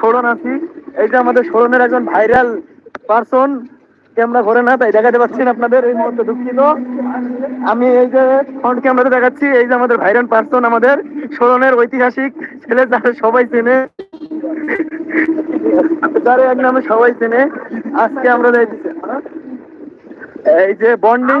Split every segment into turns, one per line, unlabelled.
সোড়ন আছি। এই যে আমাদের সোড়নের একজন ভাইরাল পার্সন ক্যামেরা ঘরে না তাই দেখাতে পাচ্ছি আপনাদের এই মুহূর্তে দুঃখিত। আমি এই যে ফ্রন্ট ক্যামেরাতে দেখাচ্ছি এই যে আমাদের ভাইরাল পার্সন আমাদের সোড়নের ঐতিহাসিক ছেলে যারা সবাই চেনে। যারা এক নামে সবাই চেনে। আজকে আমরা এই যে বন্ডিং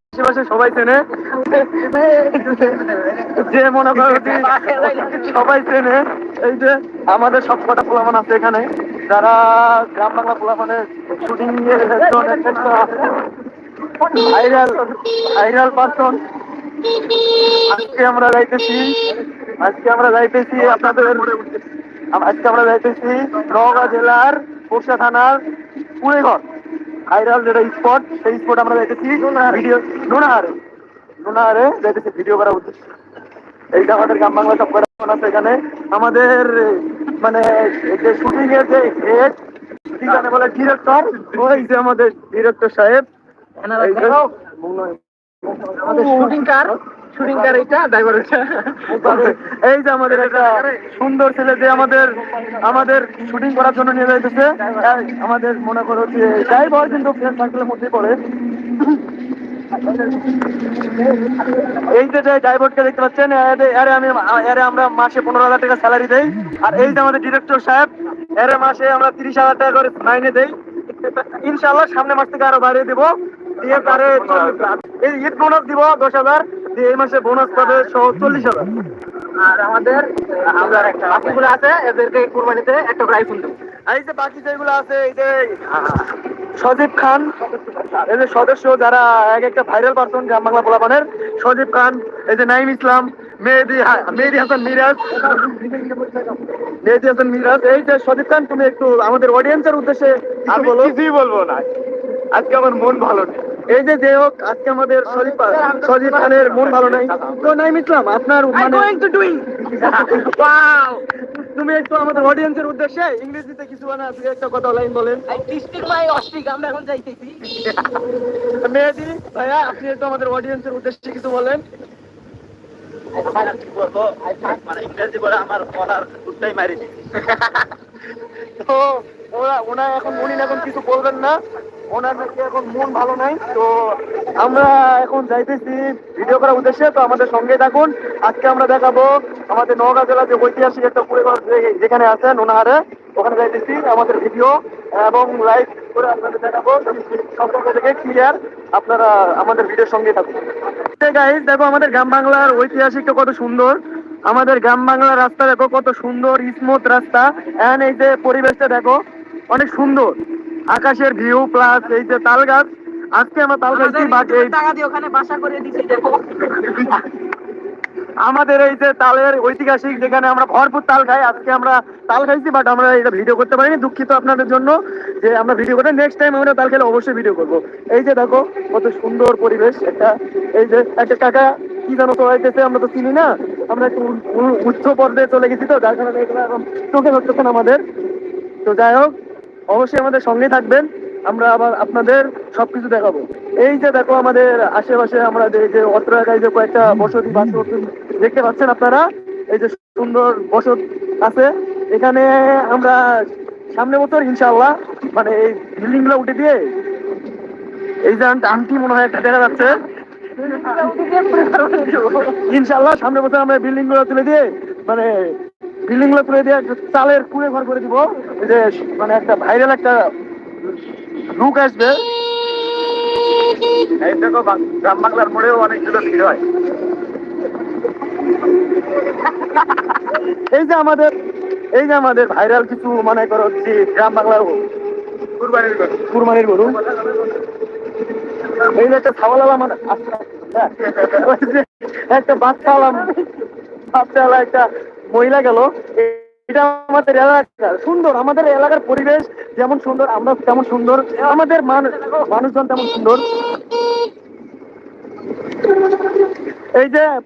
আশেপাশে সবাই চেনে। যে মনে করো সবাই চেনে, এই যে আমাদের সব কটা পোলাপান আছে এখানে। যারা গ্রাম বাংলা পোলাপানের শুটিং ভাইরাল ভাইরাল পারসন আজকে আমরা যাইতেছি, আজকে আমরা যাইতেছি আপনাদের, আজকে আমরা যাইতেছি নওগাঁ জেলার পোষা থানার কুড়েঘর ভাইরাল যেটা স্পট সেই স্পট আমরা দেখেছি ভিডিও নোনাহারে। নোনাহারে দেখেছি ভিডিও করার উদ্দেশ্য। এইটা আমাদের গ্রাম বাংলা সব করা আছে এখানে। আমাদের মানে যে শুটিং এর যে হেড ঠিকানে বলে ডিরেক্টর ওই যে আমাদের ডিরেক্টর সাহেব।
আমাদের শুটিং কার শুটিং কার এটা ড্রাইভার এটা
এই যে আমাদের একটা সুন্দর ছেলে যে আমাদের আমাদের শুটিং করার জন্য নিয়ে যাইতেছে। আমাদের মনে করো যে ড্রাইভার কিন্তু ফ্রেন্ড সার্কেলের মধ্যে পড়ে। এই যে যে ড্রাইভারকে দেখতে পাচ্ছেন এরে- এরে আমি এরে আমরা মাসে পনেরো হাজার টাকা স্যালারি দেই। আর এই যে আমাদের ডিরেক্টর সাহেব এরে মাসে আমরা তিরিশ হাজার টাকা করে মাইনে দেই। ইনশাল্লাহ সামনে মাস থেকে আরও বাড়িয়ে দিব। দিয়ে তারে এই ঈদ বোনাস দিব দশ হাজার দিয়ে এই মাসে বোনাস পাবে সহ- চল্লিশ হাজার।
আর আমাদের একটা বাকিগুলো আছে এদেরকে কুরবানিতে একটা দেবো।
আর এই যে বাকি যেগুলো আছে এই যে সজীব খান এই যে সদস্য যারা এক একটা ভাইরাল পার্সন গ্রাম বাংলা পোলাপানের সজীব খান এই যে নাইম ইসলাম মেহেদি মেহেদি হাসান মিরাজ মেহেদি হাসান মিরাজ এই যে সজীব খান তুমি একটু আমাদের অডিয়েন্সের উদ্দেশ্যে আমি বলো। কিছুই বলব না। আজকে আমার মন ভালো নেই। এই যে যে হোক আজকে আমাদের সজীব সজীব খানের মন ভালো নেই তো নাইম ইসলাম আপনার মানে
going to doing.
Wow! তুমি একটু আমাদের অডিয়েন্সের উদ্দেশ্যে ইংরেজিতে কিছু বানা দুই একটা কথা লাইন বলেন
I district my অস্ট্রিক আমরা এখন যাইতেছি
মেহেদি ভাইয়া আপনি একটু আমাদের অডিয়েন্সের উদ্দেশ্যে কিছু বলেন ইংরেজি বলে আমার পড়ার দুটাই মারি তো ওরা ওনা এখন উনি এখন কিছু বলবেন না। ওনার নাকি এখন মন ভালো নাই, তো আমরা এখন যাইতেছি ভিডিও করার উদ্দেশ্যে, তো আমাদের সঙ্গে থাকুন। আজকে আমরা দেখাবো আমাদের নওগাঁ জেলার যে ঐতিহাসিক একটা পরিবার যেখানে আছেন ওনাহারে, ওখানে যাইতেছি আমাদের ভিডিও এবং লাইভ করে আপনাদের দেখাবো। সম্পর্ক থেকে ক্লিয়ার আপনারা আমাদের ভিডিওর সঙ্গে থাকুন। গাইজ দেখো আমাদের গ্রাম বাংলার ঐতিহাসিকটা কত সুন্দর। আমাদের গ্রাম বাংলার রাস্তা দেখো কত সুন্দর, স্মুথ রাস্তা। এন্ড এই যে পরিবেশটা দেখো অনেক সুন্দর। আকাশের ভিউ প্লাস এই যে তাল গাছ। আজকে আমরা তাল গাছ বাট এই
টাকা দিয়ে ওখানে বাসা করে দেখো।
আমাদের এই যে তালের ঐতিহাসিক যেখানে আমরা ভরপুর তাল খাই আজকে আমরা তাল খাইছি বাট আমরা এটা ভিডিও করতে পারিনি দুঃখিত আপনাদের জন্য যে আমরা ভিডিও করে নেক্সট টাইম আমরা তাল খেলে অবশ্যই ভিডিও করব। এই যে দেখো কত সুন্দর পরিবেশ একটা এই যে একটা কাকা কি যেন চলাইতেছে আমরা তো চিনি না। আমরা একটু উচ্চ পর্যায়ে চলে গেছি তো যার কারণে এগুলো এখন চোখে হচ্ছে আমাদের। তো যাই হোক অবশ্যই আমাদের সঙ্গে থাকবেন। আমরা আবার আপনাদের সবকিছু দেখাবো। এই যে দেখো আমাদের আশেপাশে আমরা যে অত্র এলাকায় যে কয়েকটা বসতি বাসত দেখতে পাচ্ছেন আপনারা? এই যে সুন্দর বসত আছে। এখানে আমরা সামনে বছর ইনশাল্লাহ মানে এই বিল্ডিংগুলো উঠে দিয়ে এই যে আন্ট- মনে হয় একটা দেখা যাচ্ছে। ইনশাল্লাহ সামনে বছর আমরা বিল্ডিংগুলো তুলে দিয়ে মানে বিল্ডিংগুলো তুলে দিয়ে চালের কুড়ে ঘর করে দিব। যে মানে একটা ভাইরাল একটা লুক আসবে। এই দেখো গ্রাম বাংলার মোড়েও অনেকগুলো ভিড় হয়। এই যে আমাদের এই যে আমাদের ভাইরাল কিছু মনে করো যে গ্রাম বাংলার কুরবানির গরু। কুরবানির গরু। এই যে একটা ছাওয়ালা মানে একটা বাচ্চা আলাম বাচ্চাওয়ালা একটা মহিলা গেল। এটা আমাদের এলাকা। সুন্দর, আমাদের এলাকার পরিবেশ যেমন সুন্দর, আমরা তেমন সুন্দর। আমাদের মান- মানুষজন তেমন সুন্দর। এই যে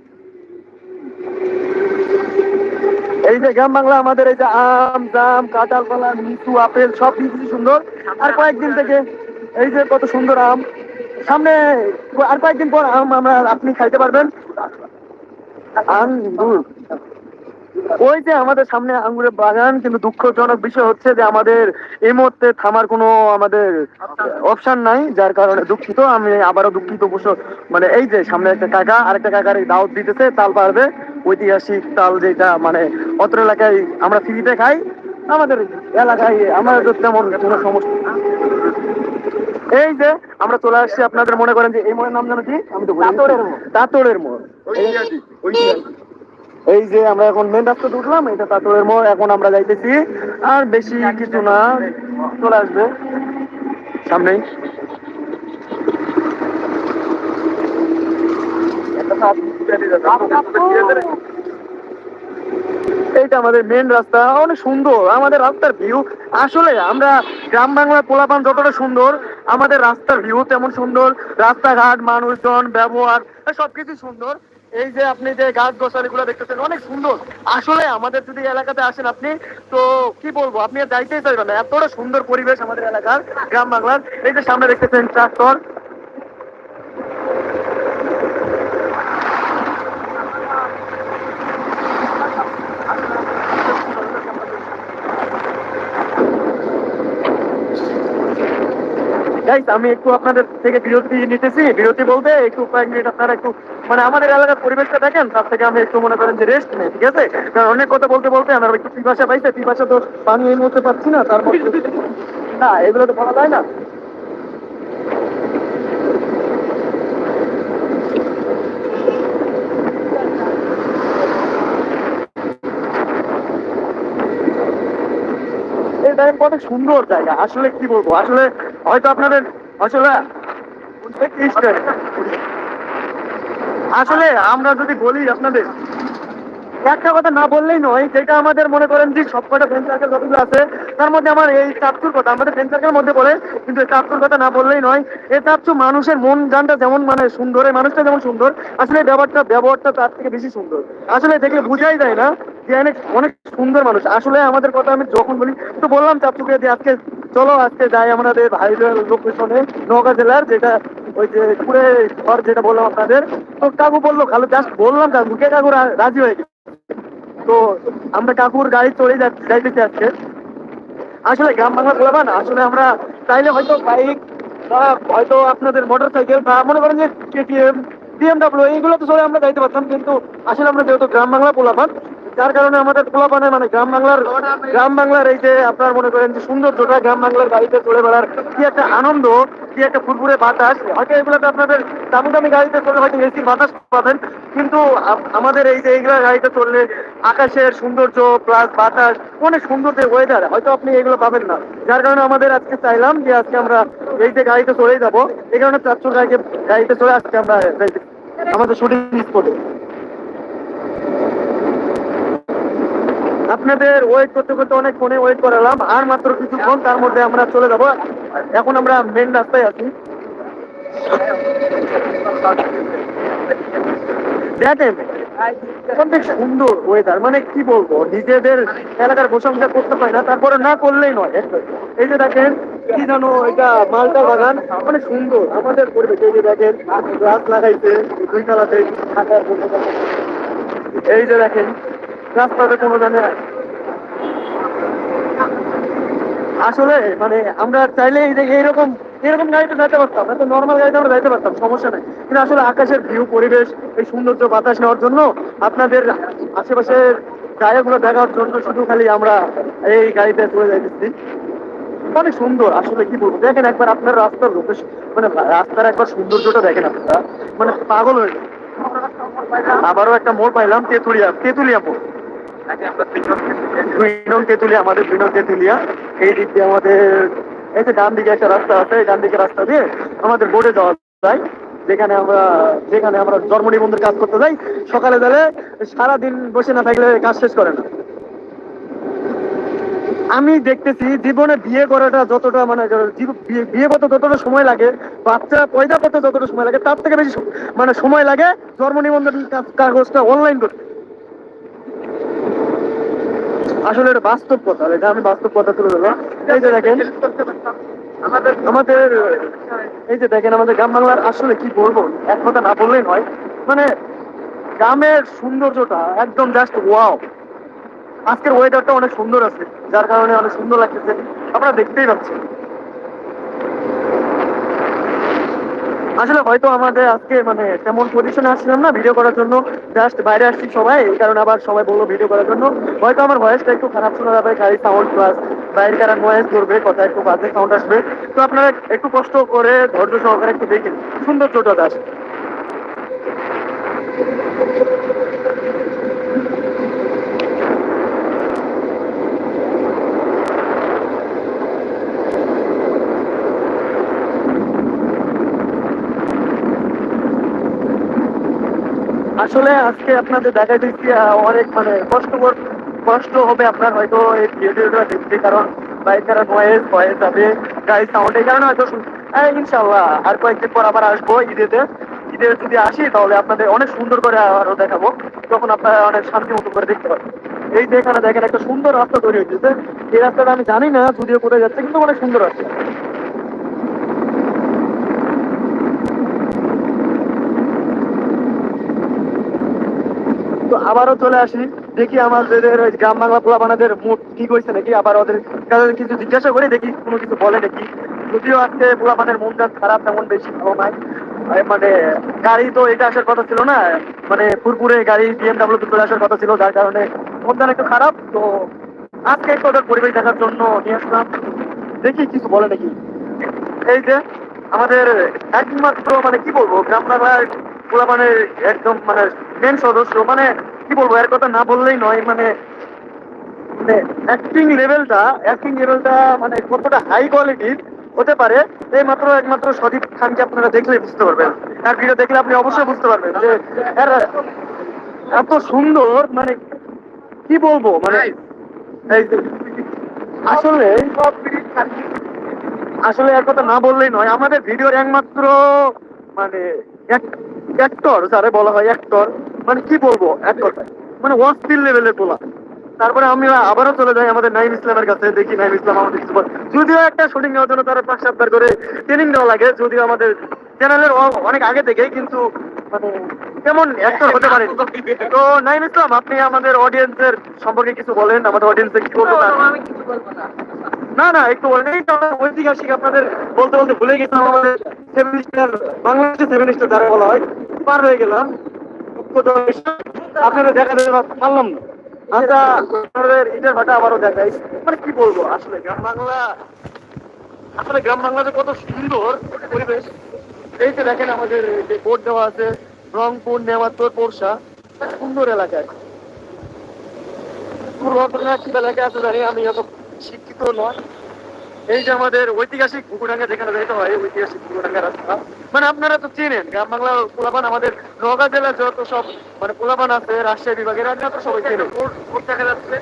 এই যে গ্রাম বাংলা, আমাদের এই যে আম, জাম, কাঁঠাল কলা লিচু আপেল, সব কিছু সুন্দর। আর কয়েকদিন থেকে এই যে কত সুন্দর আম। সামনে আর কয়েকদিন পর আম আমরা আপনি খাইতে পারবেন। আঙ্গুর ওই যে আমাদের সামনে আঙ্গুরের বাগান কিন্তু দুঃখজনক বিষয় হচ্ছে যে আমাদের এই মুহূর্তে থামার কোনো আমাদের অপশন নাই যার কারণে দুঃখিত। আমি আবারও দুঃখিত অবশ্য মানে এই যে সামনে একটা কাকা আরেকটা কাকার দাওয়াত দিতেছে তাল পারবে। ঐতিহাসিক তাল যেটা মানে অত্র এলাকায় আমরা ফ্রিতে খাই আমাদের এলাকায় আমাদের তেমন কোনো সমস্যা এই যে আমরা চলে আসছি আপনাদের মনে করেন যে এই মোড়ের নাম জানো কি? আমি তো বলি
তাতড়ের মোড়।
তাতড়ের মোড় এই যে আমরা এখন মেন রাস্তাতে উঠলাম এটা তাতড়ের মোড়, এখন আমরা যাইতেছি। আর বেশি কিছু না, চলে আসবে। সামনেই। এইটা আমাদের মেন রাস্তা, অনেক সুন্দর। আমাদের রাস্তার ভিউ আসলে আমরা গ্রাম বাংলার পোলাপান যতটা সুন্দর, আমাদের রাস্তার ভিউ তেমন সুন্দর। রাস্তাঘাট, মানুষজন, ব্যবহার সবকিছু সুন্দর। এই যে আপনি যে গাছ গোসালি গুলো দেখতেছেন, অনেক সুন্দর। আসলে আমাদের যদি এলাকাতে আসেন আপনি, তো কি বলব, আপনি যাইতেই চাইবেন না। এতটা সুন্দর পরিবেশ আমাদের এলাকার, গ্রাম বাংলার। এই যে সামনে দেখতেছেন ট্রাক্টর। গাইস আমি একটু আপনাদের থেকে বিরতি নিতেছি। বিরতি বলতে একটু কয়েক মিনিট আপনারা একটু মানে আমাদের এলাকার পরিবেশটা দেখেন, তার থেকে আমি একটু মনে করেন যে রেস্ট নেই, ঠিক আছে? কারণ অনেক কথা বলতে বলতে আমার একটু পিপাসা পাইছে, পিপাসা তো পানি এই মুহূর্তে পাচ্ছি না, তারপর না, এগুলো তো বলা যায় না। কত সুন্দর জায়গা। আসলে কি বলব? আসলে হয়তো আপনাদের আসলে আসলে আমরা যদি বলি আপনাদের, একটা কথা না বললেই নয়, যেটা আমাদের মনে করেন যে সবকটা ফ্রেন্ড সার্কেল যতগুলো আছে, তার মধ্যে আমার এই চাপচুর কথা, আমাদের ফ্রেন্ড সার্কেলের মধ্যে বলে, কিন্তু এই চাপচুর কথা না বললেই নয়, এই চাপচু মানুষের মন গানটা যেমন মানে সুন্দর, এই মানুষটা যেমন সুন্দর, আসলে এই ব্যবহারটা ব্যবহারটা তার থেকে বেশি সুন্দর। আসলে দেখলে বোঝাই যায় না যে অনেক অনেক সুন্দর মানুষ। আসলে আমাদের কথা আমি যখন বলি, তো বললাম চাপচুকে যে আজকে চলো আজকে যাই আমাদের হাইওয়ে লোকেশনে নওগাঁ জেলার যেটা ওই যে পুরে ঘর যেটা বললাম আপনাদের। তো কাকু বলল, খালি জাস্ট বললাম কাকুকে কাকু রাজি হয়ে গেছে? তো আমরা কাকুর গাড়ি চলে যাচ্ছি, যাইতেছি আজকে। আসলে গ্রাম বাংলা বলবা না আসলে আমরা চাইলে হয়তো বাইক বা হয়তো আপনাদের মোটর সাইকেল বা মনে করেন যে কেটিএম বিএমডাব্লিউ এইগুলো তো চলে আমরা যাইতে পারতাম, কিন্তু আসলে আমরা যেহেতু গ্রাম বাংলা পোলাপান যার কারণে আমাদের পোলাপানে মানে গ্রাম বাংলার গ্রাম বাংলার এই যে আপনার মনে করেন যে সৌন্দর্যটা গ্রাম বাংলার গাড়িতে চলে বেড়ার কি একটা আনন্দ, কি একটা ফুরফুরে বাতাস, হয়তো এগুলোতে আপনাদের দামি দামি গাড়িতে চলে হয়তো এসির বাতাস পাবেন, কিন্তু আমাদের এই যে এইগুলা গাড়িতে চললে আকাশের সৌন্দর্য প্লাস বাতাস, অনেক সুন্দর যে ওয়েদার হয়তো আপনি এগুলো পাবেন না। যার কারণে আমাদের আজকে চাইলাম যে আজকে আমরা এই যে গাড়িতে চলেই যাব, এই কারণে চারশো গাড়িতে গাড়িতে চলে আজকে আমরা আমাদের শুটিং স্পটে আপনাদের ওয়েট করতে করতে অনেক ফোনে ওয়েট করালাম। আর মাত্র কিছুক্ষণ, তার মধ্যে আমরা চলে যাব। এখন আমরা মেন রাস্তায় আছি। সুন্দর ওয়েদার মানে কি বলব, নিজেদের এলাকার প্রশংসা করতে পারি না, তারপরে না করলেই নয়। এই যে দেখেন, কি জানো এটা মালটা বাগান। অনেক সুন্দর, আমাদের পরিবেশ। এই যে দেখেন, গাছ লাগাইছে, দুই তালাতে এই যে দেখেন রাস্তাতে কোনো জানে আসলে মানে আমরা চাইলে এই যে এইরকম এরকম গাড়িতে যেতে পারতাম, এত নর্মাল গাড়িতে আমরা যেতে পারতাম, সমস্যা নেই। কিন্তু আসলে আকাশের ভিউ পরিবেশ, এই সৌন্দর্য, বাতাস নেওয়ার জন্য আপনাদের আশেপাশের জায়গাগুলো দেখার জন্য শুধু খালি আমরা এই গাড়িতে চলে যাইতেছি। অনেক সুন্দর, আসলে কি বলব? দেখেন একবার আপনার রাস্তার লোকেশন মানে রাস্তার একবার সৌন্দর্যটা দেখেন আপনারা। মানে পাগল হয়ে। আবারও একটা মোড় পাইলাম, তেঁতুলিয়া তেঁতুলিয়া মোড়। দুই নং তেঁতুলিয়া আমাদের দুই নং তেঁতুলিয়া এই দিক দিয়ে আমাদের, এই যে ডান দিকে একটা রাস্তা আছে, এই ডান দিকে রাস্তা দিয়ে আমাদের বোর্ডে যাওয়া যায়। যেখানে আমরা যেখানে আমরা জন্ম নিবন্ধের কাজ করতে যাই। সকালে সারাদিন বসে না থাকলে কাজ শেষ করে না। আমি দেখতেছি জীবনে বিয়ে করাটা যতটা মানে বিয়ে- করতে যতটা সময় লাগে, বাচ্চা পয়দা করতে যতটা সময় লাগে, তার থেকে বেশি মানে সময় লাগে জন্ম নিবন্ধন কাগজটা অনলাইন করতে। আসলে এটা বাস্তব কথা এটা আমি বাস্তব কথা তুলে ধরলাম এই যে দেখেন,
আমাদের,
এই যে দেখেন, আমাদের গ্রাম বাংলার আসলে কি বলব, এক কথা না বললেই নয়। মানে গ্রামের সৌন্দর্যটা একদম জাস্ট ওয়াও আজকের ওয়েদারটা অনেক সুন্দর আছে, যার কারণে অনেক সুন্দর লাগতেছে। আপনারা দেখতেই পাচ্ছেন। আসলে হয়তো আমাদের আজকে মানে তেমন পজিশনে আসছিলাম না ভিডিও করার জন্য। জাস্ট বাইরে আসছি সবাই, এই কারণে আবার সবাই বলল ভিডিও করার জন্য। হয়তো আমার ভয়েসটা একটু খারাপ শোনা যাবে, গাড়ির সাউন্ড প্লাস বাইরে কারা ভয়েস করবে, কথা একটু বাজে সাউন্ড আসবে। তো আপনারা একটু কষ্ট করে ধৈর্য সহকারে একটু দেখেন। সুন্দর ছোট আছে আসলে আজকে আপনাদের দেখা দিচ্ছি অনেক মানে কষ্টকর কষ্ট হবে আপনার হয়তো এই ভিডিওটা দেখতে কারণ বাইকার নয়েজ ভয়েস যাবে গাড়ি সাউন্ড এই কারণে হয়তো হ্যাঁ, ইনশাল্লাহ আর কয়েকদিন পর আবার আসব ঈদেতে। ঈদে যদি আসি তাহলে আপনাদের অনেক সুন্দর করে আরও দেখাবো তখন আপনারা অনেক শান্তি মতো করে দেখতে পাবেন এই যে এখানে দেখেন একটা সুন্দর রাস্তা তৈরি হয়েছে এই রাস্তাটা আমি জানি না যদিও কোথায় যাচ্ছে কিন্তু অনেক সুন্দর রাস্তা। তো আবারও চলে আসি। দেখি আমাদের ওই গ্রাম বাংলা পোলাপানাদের মুড ঠিক হয়েছে নাকি, আবার ওদের কাছে কিছু জিজ্ঞাসা করে, দেখি কোনো কিছু বলে নাকি। যদিও আজকে পোলাপানের মনটা খারাপ তেমন বেশি ভালো নাই। মানে গাড়ি তো এটা আসার কথা ছিল না মানে ফুরপুরে গাড়ি বিএমডাব্লিউ তো চলে আসার কথা ছিল, যার কারণে মনটা একটু খারাপ। তো আজকে একটু ওদের পরিবেশ দেখার জন্য নিয়ে আসলাম। দেখি কিছু বলে নাকি। এই যে আমাদের একমাত্র মানে কি বলব, গ্রাম বাংলার পোলাপানের একদম মানে মেন সদস্য মানে কি বলব এর কথা না বললেই নয় মানে মানে অ্যাক্টিং লেভেলটা অ্যাক্টিং লেভেলটা মানে কতটা হাই কোয়ালিটির হতে পারে এই মাত্র একমাত্র সদীপ খানকে আপনারা দেখলেই বুঝতে পারবেন। আর ভিডিও দেখলে আপনি অবশ্যই বুঝতে পারবেন যে এর এত সুন্দর মানে কি বলব মানে আসলে আসলে এক কথা না বললেই নয় আমাদের ভিডিওর একমাত্র মানে অ্যাক্টর বলা হয় অ্যাক্টর মানে কি বলব কথায় মানে অস্থির লেভেলের বলা তারপরে আমি আবারও চলে যাই আমাদের নাইম ইসলামের কাছে দেখি নাইম ইসলাম আমাদের কিছু যদিও একটা শুটিং নেওয়ার জন্য তারা পাঁচ করে ট্রেনিং দেওয়া লাগে যদিও আমাদের চ্যানেলের অনেক আগে থেকে কিন্তু মানে কেমন অ্যাক্টর হতে পারে তো নাইম ইসলাম আপনি আমাদের অডিয়েন্সের সম্পর্কে কিছু বলেন আমাদের অডিয়েন্সের কি বলব
আমি কিছু বলব না।
না না একটু বলেন। এই ঐতিহাসিক আপনাদের বলতে বলতে ভুলে গেছিলাম আমাদের সেভেন স্টার বাংলাদেশে সেভেন যারা বলা হয়। পার হয়ে গেলাম। আপনারা দিতে পারলাম না। আচ্ছা ইটার ভাটা আবারও দেখাই। মানে কি বলব আসলে? গ্রাম বাংলা, আসলে গ্রাম বাংলাতে কত সুন্দর পরিবেশ। এই যে দেখেন আমাদের যে বোর্ড দেওয়া আছে, রংপুর নেমাত্তর পোরশা সুন্দর এলাকায় পূর্বপুরা কি এলাকা আছে জানি, আমি এত শিক্ষিত নয়। এই যে আমাদের ঐতিহাসিক পুকুরাঙ্গা যেখানে যেতে হয় ঐতিহাসিক পুকুরাঙ্গা রাস্তা। মানে আপনারা তো চেনেন গ্রাম বাংলা পোলাপান আমাদের নওগাঁ জেলার যত সব মানে পোলাপান আছে রাজশাহী বিভাগের আপনারা তো সবাই চেনেন। দেখা যাচ্ছে।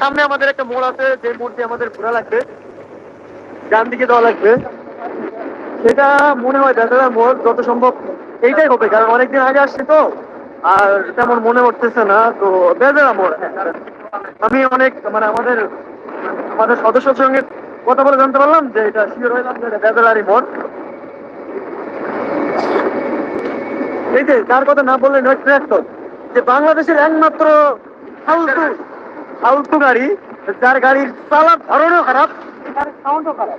সামনে আমাদের একটা মোড় আছে যে মোড় দিয়ে আমাদের ঘোরা লাগবে। ডান দিকে দেওয়া লাগবে। সেটা মনে হয় দেখা মোড় যত সম্ভব এইটাই হবে কারণ অনেকদিন আগে আসছে তো আর তেমন মনে উঠতেছে না তো বেজেরা মোড়। আমি অনেক মানে আমাদের আমাদের সদস্যর সঙ্গে কথা বলে জানতে পারলাম যে এটা শিওর হইলাম যে এটা বেজেলারি মোড়? এই যে তার কথা না বললে নয় ট্রাক্টর যে বাংলাদেশের একমাত্র ফালতু ফালতু গাড়ি, যার গাড়ির চালার ধরনও খারাপ, তার সাউন্ডও খারাপ।